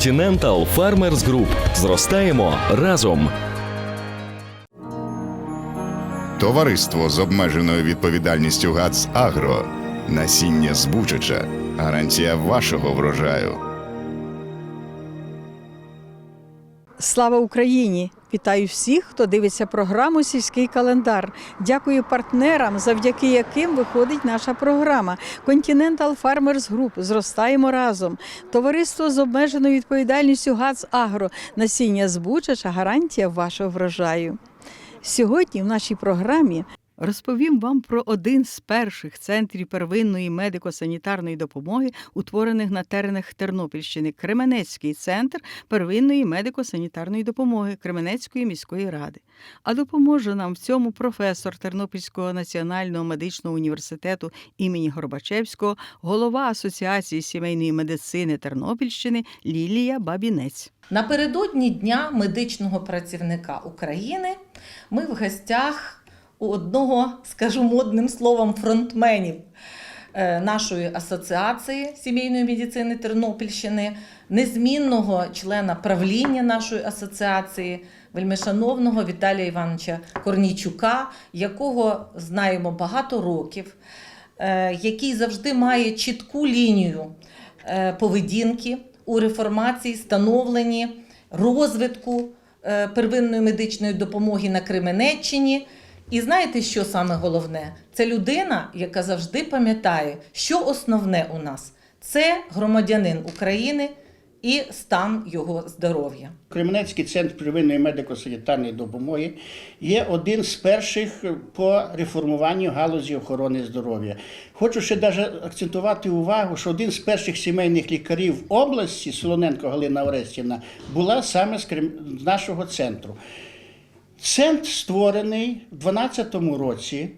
Continental Farmers Group. Зростаємо разом. Товариство з обмеженою відповідальністю ГАЦ Агро. Насіння збучача. Гарантія вашого врожаю. Слава Україні! Вітаю всіх, хто дивиться програму Сільський календар. Дякую партнерам, завдяки яким виходить наша програма. Continental Farmers Group. Зростаємо разом. Товариство з обмеженою відповідальністю ГАЦ Агро. Насіння збучача гарантія вашого врожаю. Сьогодні в нашій програмі розповім вам про один з перших центрів первинної медико-санітарної допомоги, утворених на теренах Тернопільщини Кременецький центр первинної медико-санітарної допомоги Кременецької міської ради. А допоможе нам в цьому професор Тернопільського національного медичного університету імені Горбачевського, голова Асоціації сімейної медицини Тернопільщини Лілія Бабінець. Напередодні Дня медичного працівника України ми в гостях у одного, скажу модним словом, фронтменів е, нашої асоціації сімейної медицини Тернопільщини, незмінного члена правління нашої асоціації, вельмишановного Віталія Івановича Корнійчука, якого знаємо багато років, е, який завжди має чітку лінію е, поведінки у реформації, становленні, розвитку первинної медичної допомоги на Кременеччині. І знаєте, що саме головне? Це людина, яка завжди пам'ятає, що основне у нас це громадянин України і стан його здоров'я. Кременецький центр первинної медико-санітарної допомоги є один з перших по реформуванню галузі охорони здоров'я. Хочу ще даже акцентувати увагу, що один з перших сімейних лікарів області, Солоненко Галина Орестівна, була саме з нашого центру. Центр створений в 2012 році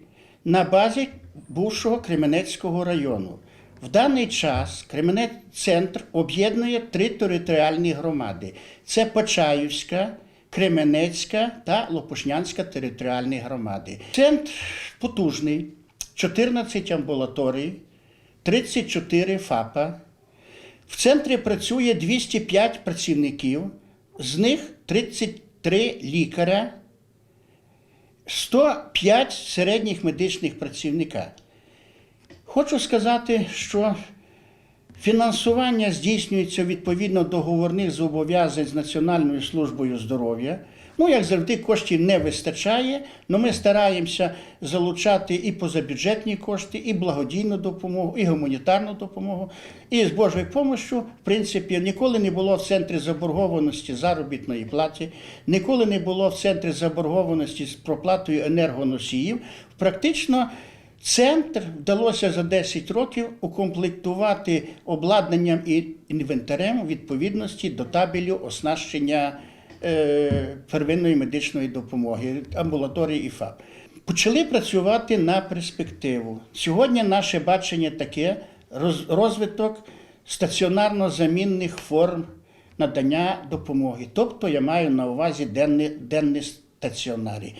на базі бувшого Кременецького району. В даний час Кременець центр об'єднує три територіальні громади: це Почаївська, Кременецька та Лопушнянська територіальні громади. Центр потужний, 14 амбулаторій, 34 ФАПа. В центрі працює 205 працівників, з них 33 лікаря, 105 середніх медичних працівника. Хочу сказати, що фінансування здійснюється відповідно договорних зобов'язань з Національною службою здоров'я. Ну, як завжди, коштів не вистачає, але ми стараємося залучати і позабюджетні кошти, і благодійну допомогу, і гуманітарну допомогу. І з Божою допомогою, в принципі, ніколи не було в центрі заборгованості заробітної плати, ніколи не було в центрі заборгованості з проплатою енергоносіїв. Практично Центр вдалося за 10 років укомплектувати обладнанням і інвентарем відповідності до табелю оснащення первинної медичної допомоги, амбулаторії і ФАП. Почали працювати на перспективу. Сьогодні наше бачення таке розвиток стаціонарно-замінних форм надання допомоги. Тобто я маю на увазі денні, денні стаціонарі.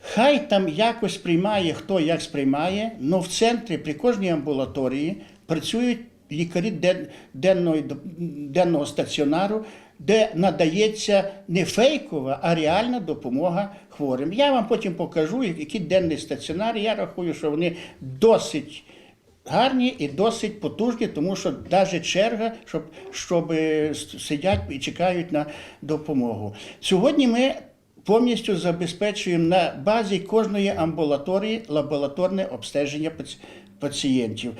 Хай там якось приймає, хто як сприймає, але в центрі при кожній амбулаторії працюють лікарі денного стаціонару, де надається не фейкова, а реальна допомога хворим. Я вам потім покажу, які денні стаціонари. Я рахую, що вони досить гарні і досить потужні, тому що навіть черга, щоб, щоб е, сидять і чекають на допомогу. Сьогодні ми повністю забезпечуємо на базі кожної амбулаторії лабораторне обстеження паці- пацієнтів.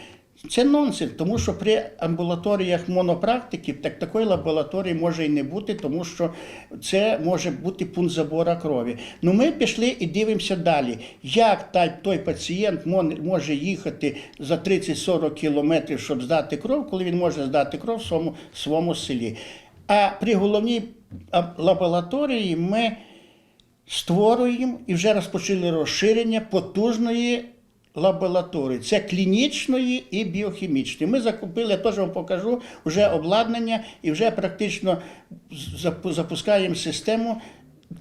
Це нонсенс, тому що при амбулаторіях монопрактиків так такої лабораторії може і не бути, тому що це може бути пункт забору крові. Ну ми пішли і дивимося далі, як той пацієнт може їхати за 30-40 кілометрів, щоб здати кров, коли він може здати кров в своєму, своєму селі. А при головній лабораторії ми створюємо і вже розпочали розширення потужної лабораторії. Це клінічної і біохімічної. Ми закупили, я теж вам покажу, вже обладнання і вже практично запускаємо систему,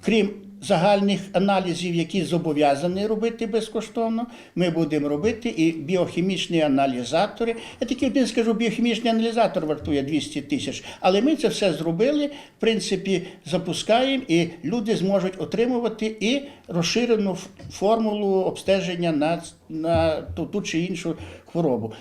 крім загальних аналізів, які зобов'язані робити безкоштовно. Ми будемо робити і біохімічні аналізатори. Я тільки один скажу, біохімічний аналізатор вартує 200 тисяч. Але ми це все зробили, в принципі, запускаємо, і люди зможуть отримувати і розширену формулу обстеження на, на ту, ту чи іншу хворобу.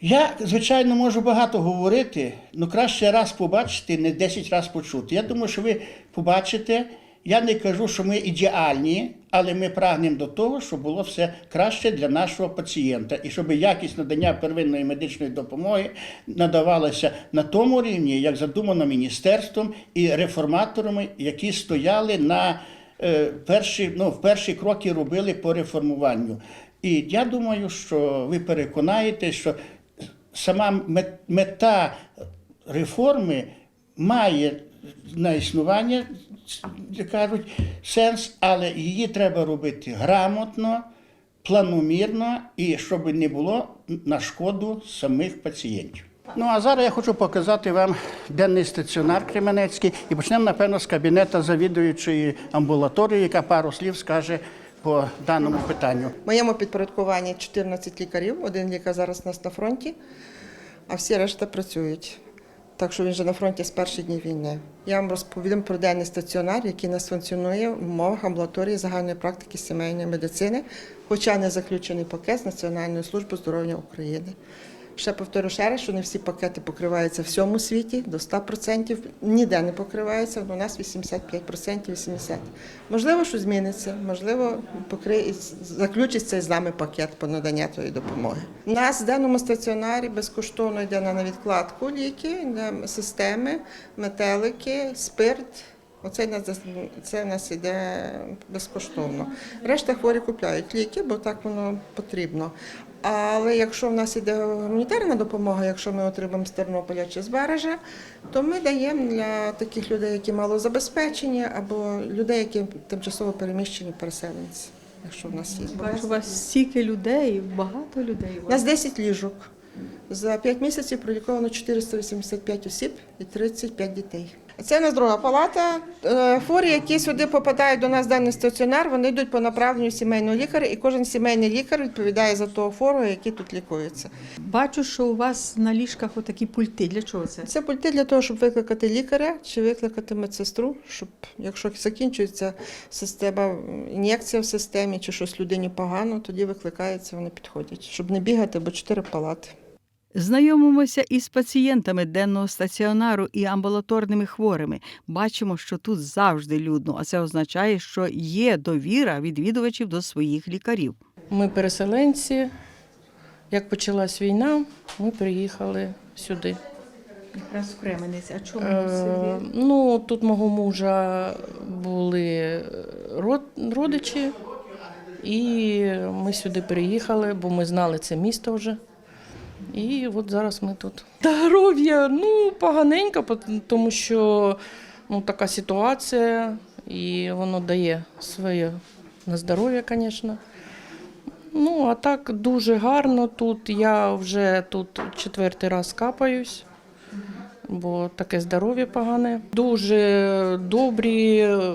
Я, звичайно, можу багато говорити, але краще раз побачити, не 10 разів почути. Я думаю, що ви побачите. Я не кажу, що ми ідеальні, але ми прагнемо до того, щоб було все краще для нашого пацієнта і щоб якість надання первинної медичної допомоги надавалася на тому рівні, як задумано міністерством і реформаторами, які стояли на е, перші, ну, перші кроки робили по реформуванню. І я думаю, що ви переконаєте, що сама мет- мета реформи має на існування, як кажуть, сенс, але її треба робити грамотно, планомірно і щоб не було на шкоду самих пацієнтів. Ну а зараз я хочу показати вам денний стаціонар Кременецький і почнемо, напевно, з кабінета завідуючої амбулаторії, яка пару слів скаже по даному питанню. Моєму підпорядкуванні 14 лікарів, один лікар зараз у нас на фронті, а всі решта працюють. Так що він вже на фронті з перших днів війни. Я вам розповім про денний стаціонар, який нас функціонує в умовах амбулаторії загальної практики сімейної медицини, хоча не заключений пакет з Національної служби здоров'я України. Ще повторю ще раз, що не всі пакети покриваються в всьому світі до 100%, ніде не покриваються, у нас 85%, 80%. Можливо, що зміниться, можливо, покриє, заключиться з нами пакет по наданню тої допомоги. У нас в денному стаціонарі безкоштовно йде на відкладку ліки, системи, метелики, спирт. Оце це в нас іде безкоштовно. Решта хворі купляють ліки, бо так воно потрібно. Але якщо в нас іде гуманітарна допомога, якщо ми отримаємо з Тернополя чи з Бережа, то ми даємо для таких людей, які малозабезпечені, або людей, які тимчасово переміщені переселенці. Якщо в нас є. Бачу, у вас стільки людей, багато людей. У нас 10 ліжок. За 5 місяців проліковано 485 осіб і 35 дітей. Це у нас друга палата. Е, Хворі, які сюди попадають до нас в даний стаціонар, вони йдуть по направленню сімейного лікаря, і кожен сімейний лікар відповідає за того хворого, який тут лікується. Бачу, що у вас на ліжках отакі пульти. Для чого це? Це пульти для того, щоб викликати лікаря чи викликати медсестру, щоб якщо закінчується система ін'єкція в системі чи щось людині погано, тоді викликається, вони підходять, щоб не бігати, бо чотири палати. Знайомимося із пацієнтами денного стаціонару і амбулаторними хворими. Бачимо, що тут завжди людно, а це означає, що є довіра відвідувачів до своїх лікарів. Ми переселенці. Як почалась війна, ми приїхали сюди. Якраз в Кременець. А чому Е, ну, тут мого мужа були родичі, і ми сюди приїхали, бо ми знали це місто вже. І от зараз ми тут. Здоров'я, ну, поганенько, тому що ну, така ситуація, і воно дає своє на здоров'я, звісно. Ну, а так дуже гарно тут. Я вже тут четвертий раз капаюсь, бо таке здоров'я погане. Дуже добрі, е,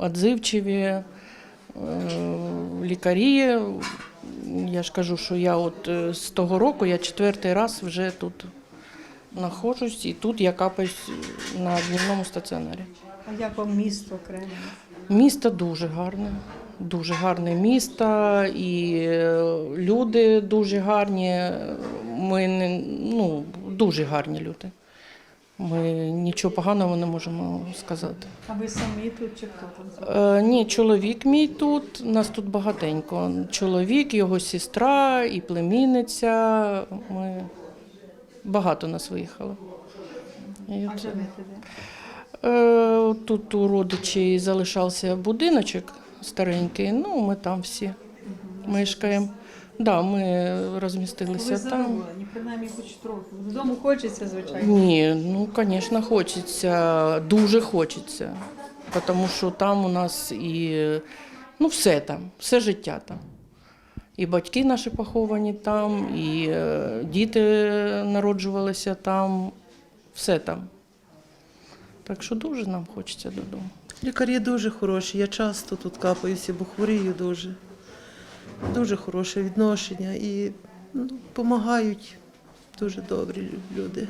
відзивчиві е, лікарі. Я ж кажу, що я от е, з того року я четвертий раз вже тут знаходжусь, і тут я капаюсь на днівному стаціонарі. А як вам місто Кременець? Місто дуже гарне, дуже гарне місто, і е, люди дуже гарні. Ми не, ну, дуже гарні люди. Ми нічого поганого не можемо сказати. А ви самі тут чи хто там? Е, ні, чоловік мій тут, нас тут багатенько. Чоловік, його сестра і племінниця. Ми багато нас виїхало. І от, живете де? Е, Тут у родичів залишався будиночок старенький, ну ми там всі мешкаємо. Да, ми розмістилися Ви там. задоволені, принаймні хоч трохи. Додому хочеться, звичайно. Ні, ну звісно, хочеться, дуже хочеться. Тому що там у нас і ну, все там, все життя там. І батьки наші поховані там, і е, діти народжувалися там, все там. Так що дуже нам хочеться додому. Лікарі дуже хороші. Я часто тут капаюся, бо хворію дуже. Дуже хороше відношення і допомагають дуже добрі люди.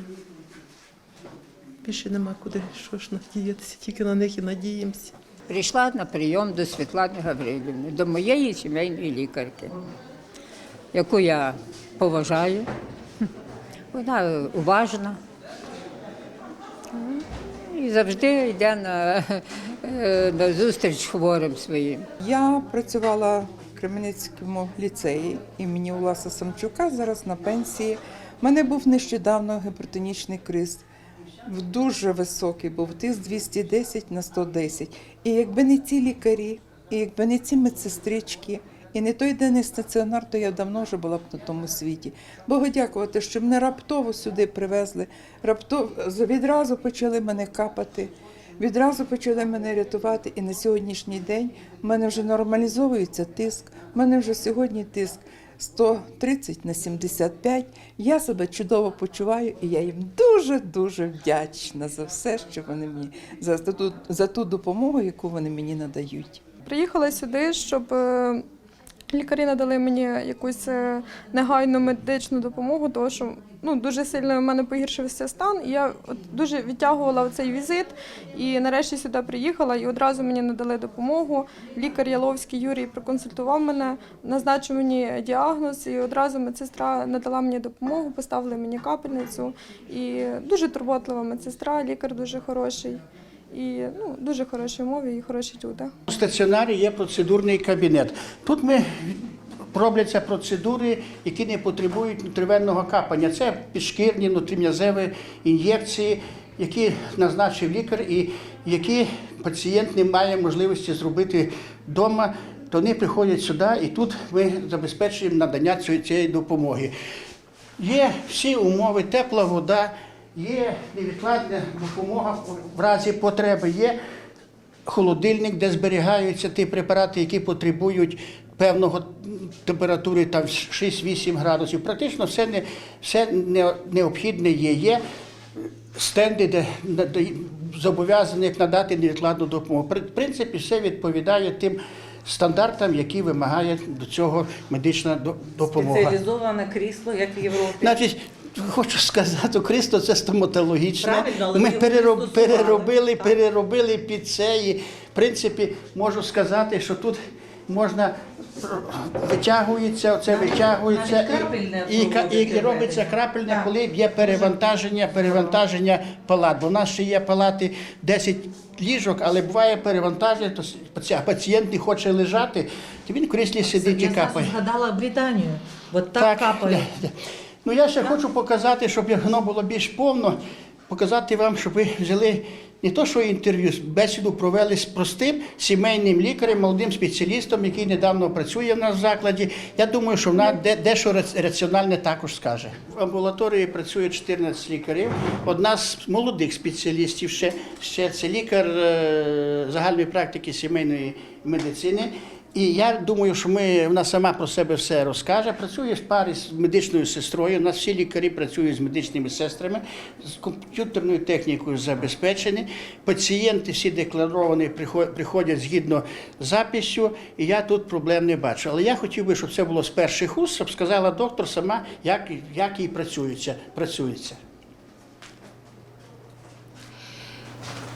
Більше нема куди що ж надіятися, тільки на них і надіємося. Прийшла на прийом до Світлани Гаврилівни, до моєї сімейної лікарки, яку я поважаю. Вона уважна і завжди йде на, е, на зустріч хворим своїм. Я працювала Кременецькому ліцеї імені Уласа Самчука, зараз на пенсії. У мене був нещодавно гіпертонічний криз. Дуже високий був тиск 210 на 110. І якби не ці лікарі, і якби не ці медсестрички, і не той денний стаціонар, то я давно вже була б на тому світі. Богу дякувати, що мене раптово сюди привезли. Раптово відразу почали мене капати. Відразу почали мене рятувати, і на сьогоднішній день в мене вже нормалізовується тиск. У мене вже сьогодні тиск 130 на 75. Я себе чудово почуваю, і я їм дуже дуже вдячна за все, що вони мені за ту, за ту допомогу, яку вони мені надають. Приїхала сюди, щоб е, лікарі надали мені якусь е, негайну медичну допомогу, тому що ну, дуже сильно в мене погіршився стан. І я от дуже відтягувала цей візит. І нарешті сюди приїхала і одразу мені надали допомогу. Лікар Яловський Юрій проконсультував мене, назначив мені діагноз, і одразу медсестра надала мені допомогу, поставили мені капельницю. І дуже турботлива медсестра, лікар дуже хороший. І ну, дуже хороші умови і хороші люди. У стаціонарі є процедурний кабінет. Тут ми робляться процедури, які не потребують внутрівенного капання. Це підшкірні, внутрім'язеві ін'єкції, які назначив лікар, і які пацієнт не має можливості зробити вдома. То вони приходять сюди, і тут ми забезпечуємо надання цієї допомоги. Є всі умови, тепла вода, є невідкладна допомога в разі потреби. Є холодильник, де зберігаються ті препарати, які потребують певного температури там 6-8 градусів. Практично все, не, все необхідне є. Є стенди, де зобов'язані надати невідкладну допомогу. При- В принципі, все відповідає тим стандартам, які вимагає до цього медична допомога. Спеціалізоване крісло, як в Європі. Значить, хочу сказати, Кристо це стоматологічне. Ми перероб, переробили, так? переробили під це. І, в принципі, можу сказати, що тут можна витягується, оце витягується і, і, і, робиться крапельне, Так. коли є перевантаження, перевантаження палат. Бо в нас ще є палати 10 ліжок, але буває перевантаження, то паці- пацієнт не хоче лежати, то він в кріслі сидить і капає. зараз згадала Британію. От так, капає. Ну я ще хочу показати, щоб воно було більш повно, показати вам, щоб ви взяли не то, що інтерв'ю, бесіду провели з простим сімейним лікарем, молодим спеціалістом, який недавно працює в нас в закладі. Я думаю, що вона дещо раціональне також скаже. В амбулаторії працює 14 лікарів. Одна з молодих спеціалістів ще, ще це лікар е, загальної практики сімейної медицини. І я думаю, що ми, вона сама про себе все розкаже. Працює в парі з медичною сестрою. У нас всі лікарі працюють з медичними сестрами, з комп'ютерною технікою забезпечені. Пацієнти всі декларовані приход- приходять згідно з записю, і я тут проблем не бачу. Але я хотів би, щоб це було з перших уст, щоб сказала доктор сама, як, як їй працюється. працюється.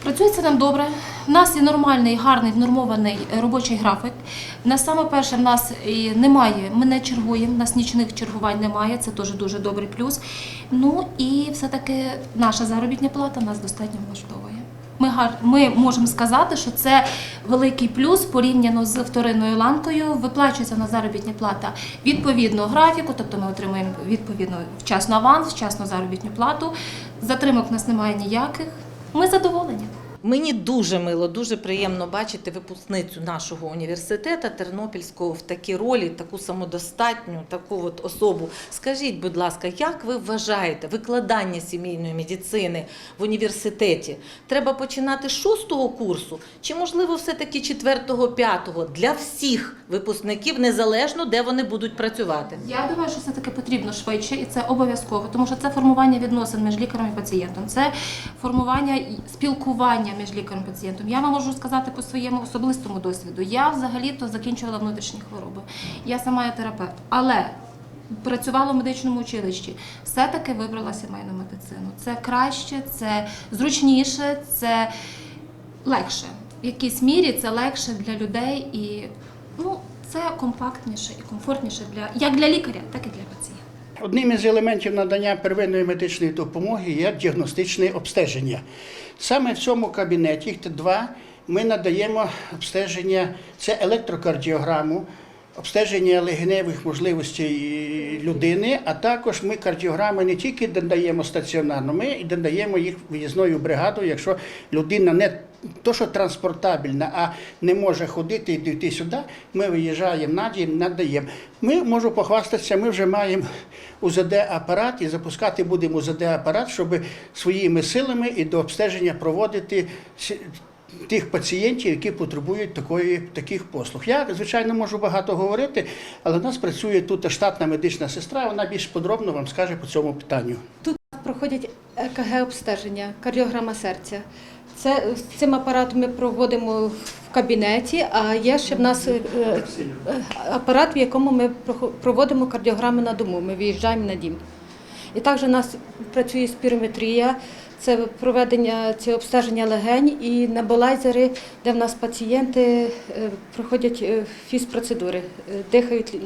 Працюється нам добре. У нас є нормальний, гарний, внормований е, робочий графік. На саме перше, в нас немає, ми не чергуємо, в нас нічних чергувань немає, це теж дуже добрий плюс. Ну і все-таки наша заробітня плата нас достатньо влаштовує. Ми, гар... ми можемо сказати, що це великий плюс порівняно з вторинною ланкою. Виплачується на заробітня плата відповідно графіку, тобто ми отримуємо відповідно вчасно аванс, вчасно заробітну плату. Затримок в нас немає ніяких. Ми задоволені. Мені дуже мило, дуже приємно бачити випускницю нашого університету Тернопільського в такій ролі, таку самодостатню, таку от особу. Скажіть, будь ласка, як ви вважаєте викладання сімейної медицини в університеті? Треба починати з шостого курсу, чи можливо все-таки четвертого, п'ятого для всіх випускників, незалежно де вони будуть працювати? Я думаю, що все таки потрібно швидше, і це обов'язково, тому що це формування відносин між лікарем і пацієнтом, це формування і між лікарем і пацієнтом. Я вам можу сказати по своєму особистому досвіду. Я взагалі-то закінчувала внутрішні хвороби. Я сама є терапевт. Але працювала в медичному училищі, все-таки вибрала сімейну медицину. Це краще, це зручніше, це легше. В якійсь мірі це легше для людей і ну, це компактніше і комфортніше для як для лікаря, так і для пацієнта. Одним із елементів надання первинної медичної допомоги є діагностичне обстеження. Саме в цьому кабінеті їх два ми надаємо обстеження, це електрокардіограму, обстеження легеневих можливостей людини, а також ми кардіограми не тільки надаємо стаціонарно, ми і надаємо їх виїзною бригадою, якщо людина не то, що транспортабельна, а не може ходити і дійти сюди, ми виїжджаємо на дім, надаємо. Ми можу похвастатися, ми вже маємо УЗД-апарат і запускати будемо УЗД-апарат, щоб своїми силами і до обстеження проводити тих пацієнтів, які потребують такої, таких послуг. Я, звичайно, можу багато говорити, але в нас працює тут штатна медична сестра, вона більш подробно вам скаже по цьому питанню. Проходять ЕКГ обстеження, кардіограма серця. Це з цим апаратом ми проводимо в кабінеті, а є ще в нас е, е, апарат, в якому ми проводимо кардіограми на дому. Ми виїжджаємо на дім. І також у нас працює спірометрія, це проведення цього обстеження легень і неболайзери, де в нас пацієнти е, проходять фізпроцедури, дихають,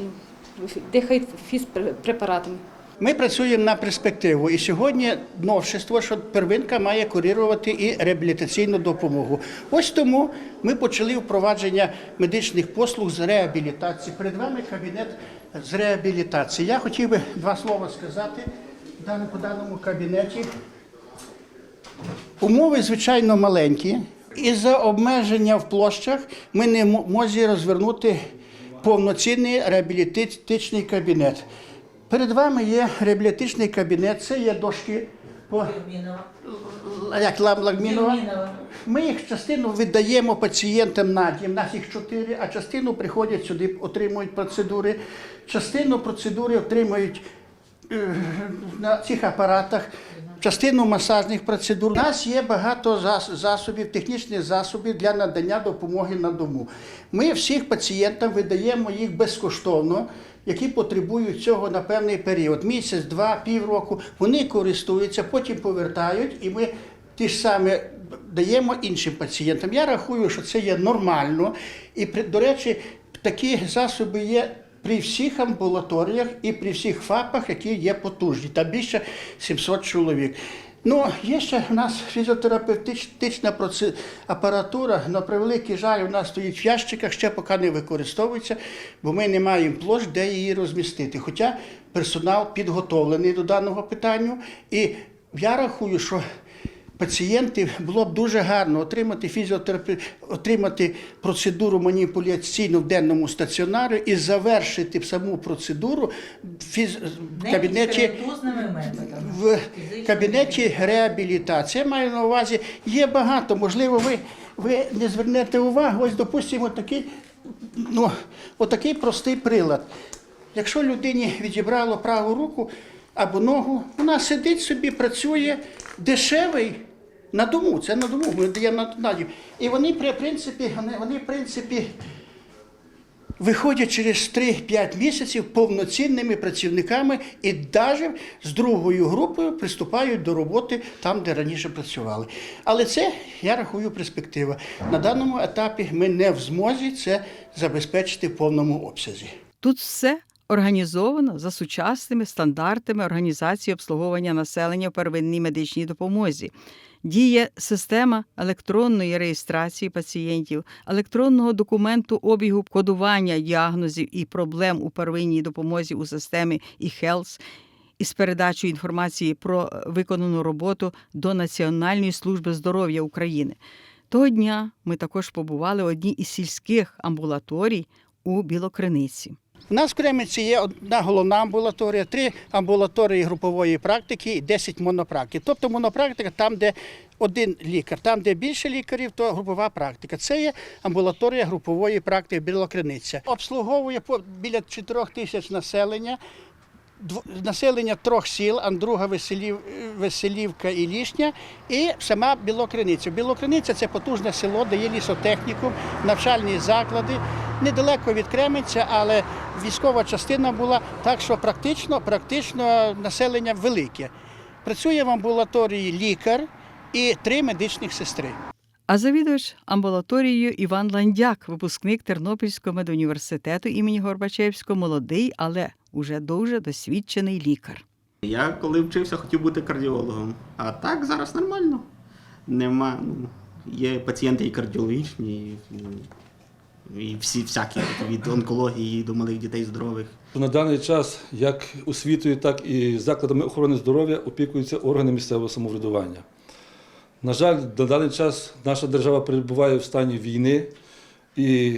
дихають фізпрепаратами. Ми працюємо на перспективу, і сьогодні новшество, що первинка має курувати і реабілітаційну допомогу. Ось тому ми почали впровадження медичних послуг з реабілітації. Перед вами кабінет з реабілітації. Я хотів би два слова сказати по даному кабінеті. Умови, звичайно, маленькі. Із-за обмеження в площах ми не можемо розвернути повноцінний реабілітичний кабінет. Перед вами є реабілітичний кабінет, це є дошки по як Лагмінова. Ми їх частину віддаємо пацієнтам на дім, нас їх чотири, а частину приходять сюди, отримують процедури. Частину процедури отримують е, на цих апаратах. Частину масажних процедур. У нас є багато засобів, технічних засобів для надання допомоги на дому. Ми всіх пацієнтам видаємо їх безкоштовно, які потребують цього на певний період місяць, два, півроку. Вони користуються, потім повертають, і ми ті ж саме даємо іншим пацієнтам. Я рахую, що це є нормально. І до речі, такі засоби є при всіх амбулаторіях і при всіх ФАПах, які є потужні. Там більше 700 чоловік. Ну, є ще в нас фізіотерапевтична апаратура, на превеликий жаль, у нас стоїть в ящиках, ще поки не використовується, бо ми не маємо площ, де її розмістити. Хоча персонал підготовлений до даного питання. І я рахую, що пацієнти було б дуже гарно отримати фізіотерапи... отримати процедуру маніпуляційну в денному стаціонарі і завершити саму процедуру фіз... в кабінеті в кабінеті реабілітації. Я маю на увазі, є багато. Можливо, ви, ви не звернете увагу. Ось, допустимо, такий, ну, отакий простий прилад. Якщо людині відібрало праву руку або ногу, вона сидить собі, працює дешевий. На дому, це на дому, ми даємо на, на. І вони, при принципі, вони, в принципі, виходять через 3-5 місяців повноцінними працівниками і навіть з другою групою приступають до роботи там, де раніше працювали. Але це, я рахую, перспектива. На даному етапі ми не в змозі це забезпечити в повному обсязі. Тут все організовано за сучасними стандартами організації обслуговування населення в первинній медичній допомозі. Діє система електронної реєстрації пацієнтів, електронного документу обігу кодування діагнозів і проблем у первинній допомозі у системі eHealth із передачою інформації про виконану роботу до Національної служби здоров'я України. Того дня ми також побували в одній із сільських амбулаторій у Білокриниці. У нас в Кременці є одна головна амбулаторія, три амбулаторії групової практики і 10 монопрактик. Тобто монопрактика там, де один лікар, там, де більше лікарів, то групова практика. Це є амбулаторія групової практики Білокриниця. Обслуговує біля 4 тисяч населення. Населення трьох сіл, Андруга, Веселів, Веселівка і Лішня, і сама Білокриниця. Білокриниця це потужне село, де є лісотехнікум, навчальні заклади, недалеко від Кременця, але військова частина була, так що практично, практично населення велике. Працює в амбулаторії лікар і три медичних сестри. А завідувач амбулаторією Іван Ландяк, випускник Тернопільського медуніверситету імені Горбачевського, молодий, але уже дуже досвідчений лікар. Я коли вчився, хотів бути кардіологом. А так зараз нормально. Нема. Ну, є пацієнти і кардіологічні, і, і всі всякі від онкології до малих дітей здорових. На даний час як освітою, так і закладами охорони здоров'я опікуються органи місцевого самоврядування. На жаль, на даний час наша держава перебуває в стані війни і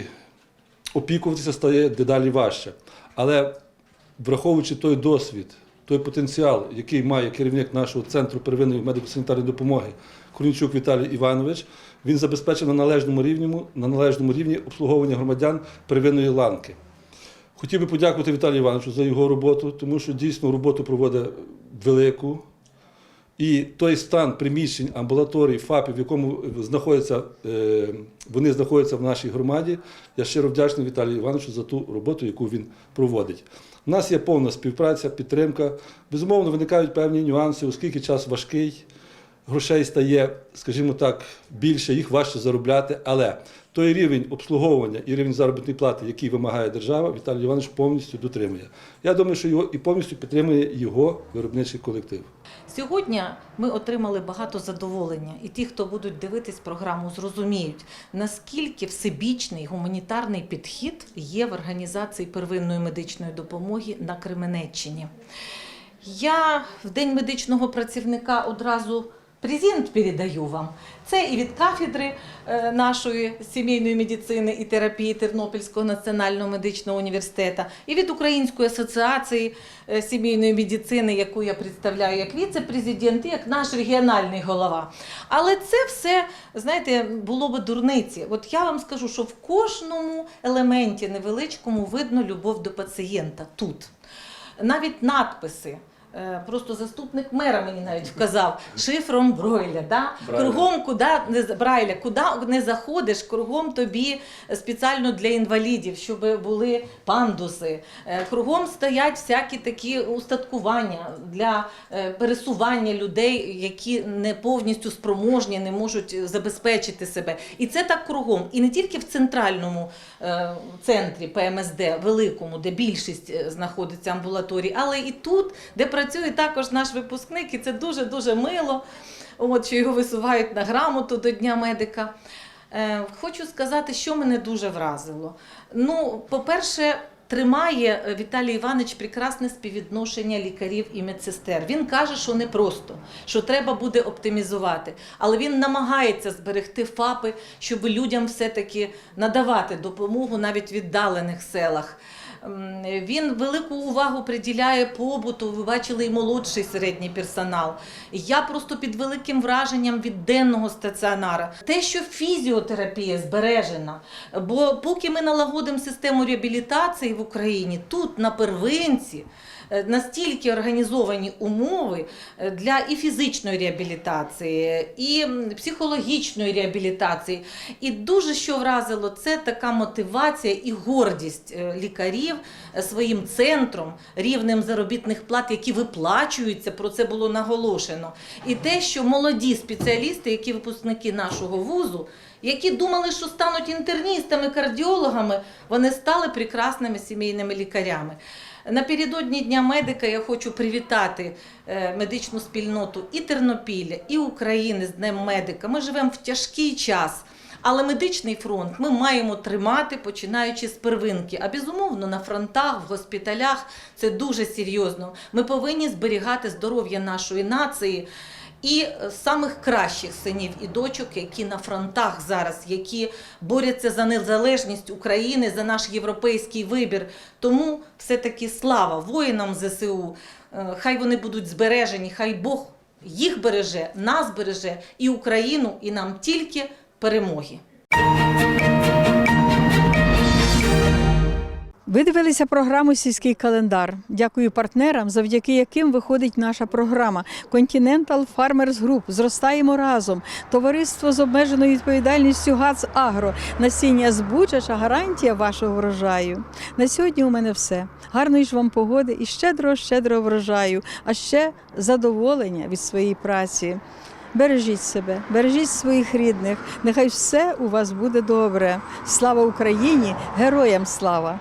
опікуватися стає дедалі важче. Але враховуючи той досвід, той потенціал, який має керівник нашого центру первинної медико-санітарної допомоги Корнічук Віталій Іванович, він забезпечив на належному рівні, на належному рівні обслуговування громадян первинної ланки. Хотів би подякувати Віталію Івановичу за його роботу, тому що дійсно роботу проводить велику. І той стан приміщень, амбулаторій, ФАПів, в якому знаходяться, е, вони знаходяться в нашій громаді, я щиро вдячний Віталію Івановичу за ту роботу, яку він проводить. У нас є повна співпраця, підтримка. Безумовно, виникають певні нюанси, оскільки час важкий, грошей стає, скажімо так, більше, їх важче заробляти. Але той рівень обслуговування і рівень заробітної плати, який вимагає держава, Віталій Іванович повністю дотримує. Я думаю, що його і повністю підтримує його виробничий колектив. Сьогодні ми отримали багато задоволення, і ті, хто будуть дивитись програму, зрозуміють, наскільки всебічний гуманітарний підхід є в організації первинної медичної допомоги на Кременеччині. Я в День медичного працівника одразу презент передаю вам. Це і від кафедри е, нашої сімейної медицини і терапії Тернопільського національного медичного університету, і від Української асоціації е, сімейної медицини, яку я представляю як віце-президент, і як наш регіональний голова. Але це все, знаєте, було би дурниці. От я вам скажу, що в кожному елементі невеличкому видно любов до пацієнта тут. Навіть надписи. Е, Просто заступник мера мені навіть вказав шифром Бройля. Да? Кругом, куди не Брайля, куди не заходиш, кругом тобі спеціально для інвалідів, щоб були пандуси. Е, Кругом стоять всякі такі устаткування для е, пересування людей, які не повністю спроможні, не можуть забезпечити себе. І це так кругом. І не тільки в центральному центрі ПМСД, великому, де більшість знаходиться амбулаторій, але і тут, де працює також наш випускник, і це дуже дуже мило. От що його висувають на грамоту до Дня медика. Е, хочу сказати, що мене дуже вразило. Ну, по-перше, тримає е, Віталій Іванович прекрасне співвідношення лікарів і медсестер. Він каже, що не просто, що треба буде оптимізувати. Але він намагається зберегти ФАПи, щоб людям все-таки надавати допомогу навіть в віддалених селах. Він велику увагу приділяє побуту. Ви бачили і молодший середній персонал. Я просто під великим враженням від денного стаціонара. Те, що фізіотерапія збережена. Бо поки ми налагодимо систему реабілітації в Україні, тут на первинці. Е, Настільки організовані умови е, для і фізичної реабілітації, і психологічної реабілітації. І дуже що вразило, це така мотивація і гордість е, лікарів своїм центром, рівнем заробітних плат, які виплачуються, про це було наголошено. І те, що молоді спеціалісти, які випускники нашого вузу, які думали, що стануть інтерністами, кардіологами, вони стали прекрасними сімейними лікарями. Напередодні Дня медика я хочу привітати е, медичну спільноту і Тернопілля, і України з Днем медика. Ми живемо в тяжкий час. Але медичний фронт ми маємо тримати, починаючи з первинки. А безумовно, на фронтах, в госпіталях це дуже серйозно. Ми повинні зберігати здоров'я нашої нації і е, самих кращих синів і дочок, які на фронтах зараз, які борються за незалежність України, за наш європейський вибір. Тому все-таки слава воїнам ЗСУ. Е, Хай вони будуть збережені, хай Бог їх береже, нас береже і Україну, і нам тільки перемоги. Ви дивилися програму Сільський календар. Дякую партнерам, завдяки яким виходить наша програма. Continental Farmers Group. Зростаємо разом. Товариство з обмеженою відповідальністю ГАЦ Агро. Насіння збучача гарантія вашого врожаю. На сьогодні у мене все. Гарної ж вам погоди і щедро, щедро врожаю, а ще задоволення від своєї праці. Бережіть себе, бережіть своїх рідних. Нехай все у вас буде добре. Слава Україні! Героям слава!